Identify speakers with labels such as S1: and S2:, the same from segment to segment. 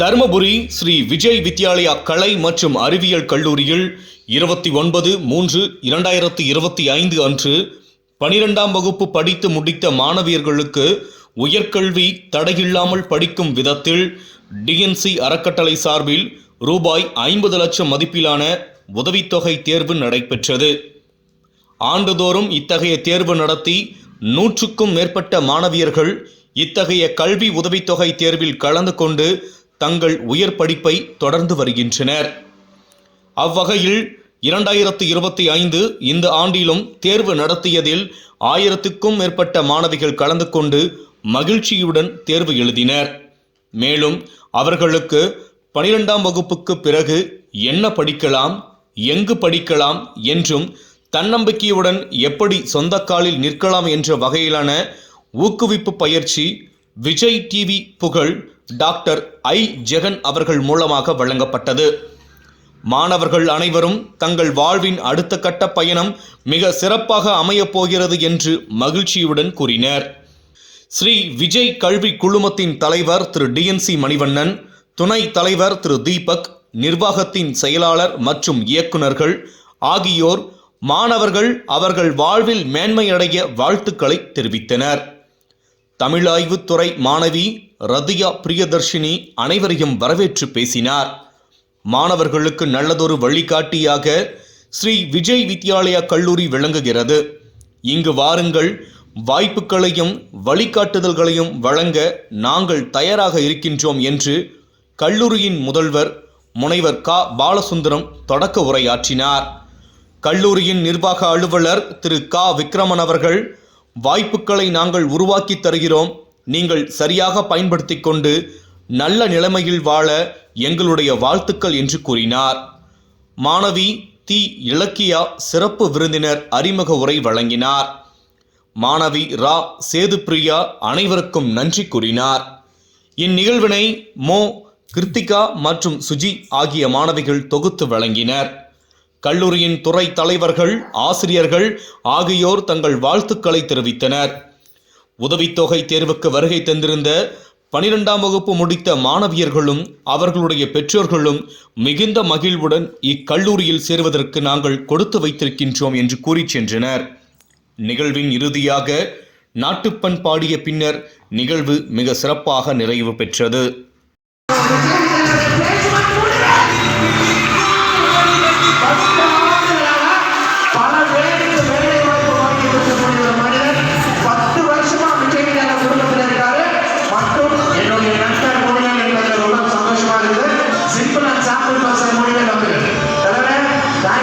S1: தருமபுரி ஸ்ரீ விஜய் வித்யாலயா கலை மற்றும் அறிவியல் கல்லூரியில் இருபத்தி ஒன்பது மூன்று இரண்டாயிரத்தி இருபத்தி ஐந்து அன்று பனிரெண்டாம் வகுப்பு படித்து முடித்த மாணவியர்களுக்கு உயர்கல்வி தடையில்லாமல் படிக்கும் விதத்தில் டிஎன்சி அறக்கட்டளை சார்பில் ரூபாய் ஐம்பது லட்சம் மதிப்பிலான உதவித்தொகை தேர்வு நடைபெற்றது. ஆண்டுதோறும் இத்தகைய தேர்வு நடத்தி நூற்றுக்கும் மேற்பட்ட மாணவியர்கள் இத்தகைய கல்வி உதவித்தொகை தேர்வில் கலந்து கொண்டு தங்கள் உயர் படிப்பை தொடர்ந்து வருகின்றனர். அவ்வகையில் இரண்டாயிரத்து இருபத்தி ஐந்து இந்த ஆண்டிலும் தேர்வு நடத்தியதில் ஆயிரத்துக்கும் மேற்பட்ட மாணவிகள் கலந்து கொண்டு மகிழ்ச்சியுடன் தேர்வு எழுதினர். மேலும் அவர்களுக்கு பனிரெண்டாம் வகுப்புக்கு பிறகு என்ன படிக்கலாம் எங்கு படிக்கலாம் என்றும் தன்னம்பிக்கையுடன் எப்படி சொந்த காலில் நிற்கலாம் என்ற வகையிலான ஊக்குவிப்பு பயிற்சி விஜய் டிவி புகழ் டாக்டர் ஐ. ஜெகன் அவர்கள் மூலமாக வழங்கப்பட்டது. மாணவர்கள் அனைவரும் தங்கள் வாழ்வின் அடுத்த கட்ட பயணம் மிக சிறப்பாக அமையப் போகிறது என்று மகிழ்ச்சியுடன் கூறினர். ஸ்ரீ விஜய் கல்வி குழுமத்தின் தலைவர் திரு. டிஎன்சி மணிவண்ணன் துணை தலைவர் திரு. தீபக் நிர்வாகத்தின் செயலாளர் மற்றும் இயக்குனர்கள் ஆகியோர் மாணவர்கள் அவர்கள் வாழ்வில் மேன்மையடைய வாழ்த்துக்களை தெரிவித்தனர். தமிழாய்வுத்துறை மாணவி ரதியா பிரியதர்ஷினி அனைவரையும் வரவேற்று பேசினார். மாணவர்களுக்கு நல்லதொரு வழிகாட்டியாக ஸ்ரீ விஜய் வித்யாலயா கல்லூரி விளங்குகிறது. இங்கு வாருங்கள் வாய்ப்புகளையும் வழிகாட்டுதல்களையும் வழங்க நாங்கள் தயாராக இருக்கின்றோம் என்று கல்லூரியின் முதல்வர் முனைவர் க. பாலசுந்தரம் தொடக்க உரையாற்றினார். கல்லூரியின் நிர்வாக அலுவலர் திரு. க. விக்ரமன் அவர்கள் வாய்ப்புகளை நாங்கள் உருவாக்கி தருகிறோம். நீங்கள் சரியாக பயன்படுத்தி கொண்டு நல்ல நிலைமையில் வாழ எங்களுடைய வாழ்த்துக்கள் என்று கூறினார். மாணவி தி. இலக்கியா சிறப்பு விருந்தினர் அறிமுக உரை வழங்கினார். மாணவி ரா. சேதுப்பிரியா அனைவருக்கும் நன்றி கூறினார். இந்நிகழ்வினை மோ. கிருத்திகா மற்றும் சுஜி ஆகிய மாணவிகள் தொகுத்து வழங்கினர். கல்லூரியின் துறை தலைவர்கள் ஆசிரியர்கள் ஆகியோர் தங்கள் வாழ்த்துக்களை தெரிவித்தனர். உதவித்தொகை தேர்வுக்கு வருகை தந்திருந்த பனிரெண்டாம் வகுப்பு முடித்த மாணவியர்களும் அவர்களுடைய பெற்றோர்களும் மிகுந்த மகிழ்வுடன் இக்கல்லூரியில் சேர்வதற்கு நாங்கள் கொடுத்து வைத்திருக்கின்றோம் என்று கூறிச் சென்றனர். நிகழ்வின் இறுதியாக நாட்டுப்பண் பாடிய பின்னர் நிகழ்வு மிக சிறப்பாக நிறைவு பெற்றது.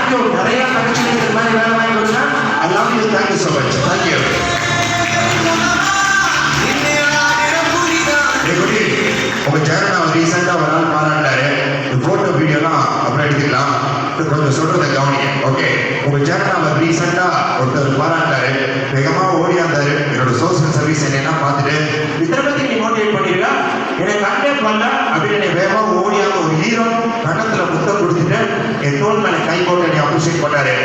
S2: தேங்க்யூ நிறைய தங்கச்சிகளுக்கு இது மாதிரி வேலை வாங்கி கொடுங்க I love you thank you so much thank you
S3: உங்க சேனல் அவர் ரீசெண்டா ஒரு நாள் பாராட்டாரு இந்த போட்டோ வீடியோலாம் அப்புறம் எடுத்துக்கலாம். கொஞ்சம் சொல்றதை கவனிங்க. ஓகே உங்க சேனல் அவர் ரீசெண்டா ஒருத்தர் பாராட்டாரு வேகமா ஓடியாந்தாரு என்னோட சோசியல் சர்வீஸ் என்னன்னா பார்த்துட்டு
S2: இத்தனை பத்தி நீ மோட்டிவேட் பண்ணிருக்கா? எனக்கு கண்டெக்ட் பண்ண?
S3: அப்படின்னு என்னை வேகமா ஓடியாந்த ஒரு ஹீரோ கண்ணத்துல முத்தம் கொடுத்துட்டு என் தோல் மேல கை போட்டு என்னை அப்ரிஷியேட் பண்ணாரு.